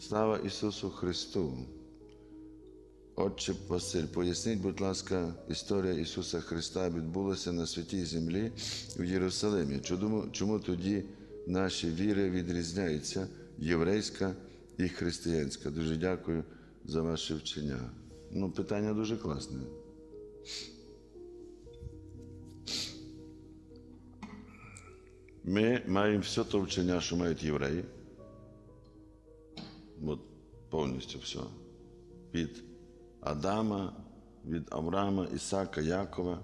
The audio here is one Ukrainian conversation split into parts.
Слава Ісусу Христу! Отче Василь, поясніть, будь ласка, історія Ісуса Христа відбулася на святій землі в Єрусалимі. Чому, чому тоді наші віри відрізняються єврейська і християнська? Дуже дякую за ваше вчення. Ну, питання дуже класне. Ми маємо все те вчення, що мають євреї. От повністю все. Від Адама, від Авраама, Ісака, Якова,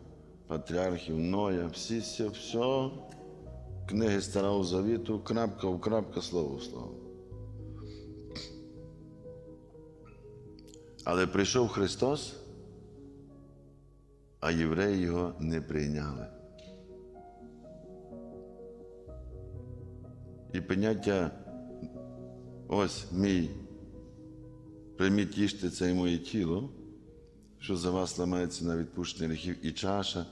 патріархів Ноя, всі, все, все, книги Старого Завіту, крапка в крапка, слово в слово. Але прийшов Христос, а євреї його не прийняли. І поняття ось мій, прийміть їжте це і моє тіло, що за вас ламається на відпущення гріхів і чаша,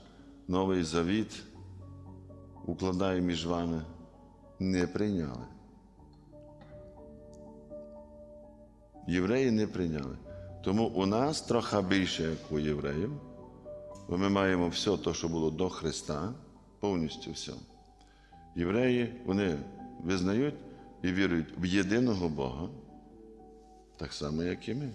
новий завіт укладаю між вами, не прийняли. Євреї не прийняли. Тому у нас трохи більше, як у євреїв, бо ми маємо все те, що було до Христа, повністю все. Євреї вони визнають і вірують в єдиного Бога, так само, як і ми.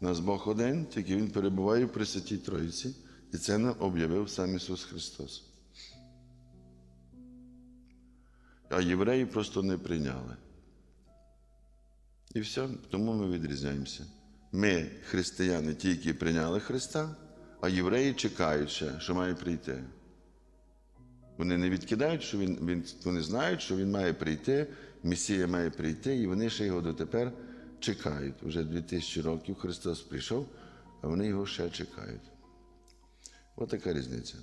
У нас Бог один, тільки Він перебуває в Пресвятій Троїці, і це нам об'явив сам Ісус Христос. А євреї просто не прийняли. І все, тому ми відрізняємося. Ми, християни, ті, які прийняли Христа, а євреї чекають ще, що має прийти. Вони не відкидають, що він, він, вони знають, що він має прийти, Месія має прийти, і вони ще його дотепер чекають. Вже 2000 років Христос прийшов, а вони його ще чекають. Ось така різниця.